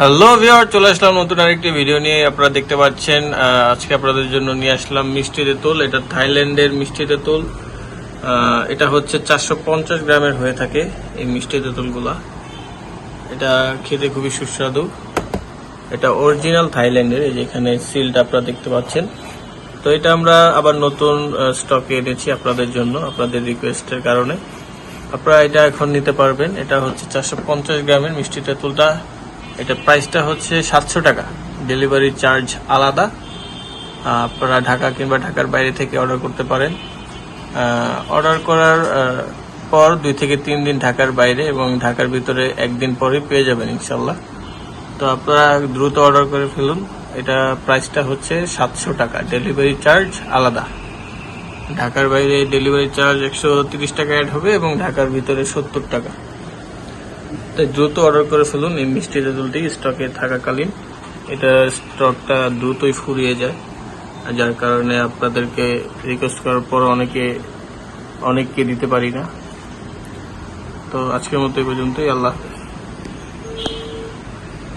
Hello viewer চলে আসলাম নতুন আরেকটি ভিডিও নিয়ে। আপনারা দেখতে পাচ্ছেন আজকে আপনাদের জন্য নিয়ে আসলাম মিষ্টি তেঁতুল। এটা থাইল্যান্ডের মিষ্টি তেঁতুল। এটা হচ্ছে চারশো পঞ্চাশ গ্রামের হয়ে থাকে এই মিষ্টি তেঁতুলগুলা। এটা খেতে খুবই সুস্বাদু। এটা অরিজিনাল থাইল্যান্ডের, এই যে এখানে সিলটা আপনারা দেখতে পাচ্ছেন। তো এটা আমরা আবার নতুন স্টকে এনেছি আপনাদের জন্য, আপনাদের রিকোয়েস্টের কারণে। আপনারা এটা এখন নিতে পারবেন। এটা হচ্ছে চারশো পঞ্চাশ গ্রামের মিষ্টি তেঁতুলটা। এটা প্রাইসটা হচ্ছে সাতশো টাকা। ডেলিভারি চার্জ আলাদা। আপনারা ঢাকা কিংবা ঢাকার বাইরে থেকে অর্ডার করতে পারেন। অর্ডার করার পর দুই থেকে তিন দিন ঢাকার বাইরে এবং ঢাকার ভিতরে একদিন পরে পেয়ে যাবেন ইনশাল্লাহ তো আপনারা দ্রুত অর্ডার করে ফেলুন। এটা প্রাইসটা হচ্ছে সাতশো টাকা। ডেলিভারি চার্জ আলাদা। ঢাকার বাইরে ডেলিভারি চার্জ একশো তিরিশ টাকা অ্যাড হবে এবং ঢাকার ভিতরে সত্তর টাকা। তাই দ্রুত অর্ডার করে ফেলুন। এই মিষ্টি তেঁতুলটি স্টকে থাকাকালীন। এটা স্টকটা দ্রুতই ফুরিয়ে যায়। যার কারণে আপনাদেরকে রিকোয়েস্ট করার পর অনেকে, অনেককে দিতে পারি না। তো আজকের মতো এই পর্যন্তই। আল্লাহ হাফেজ।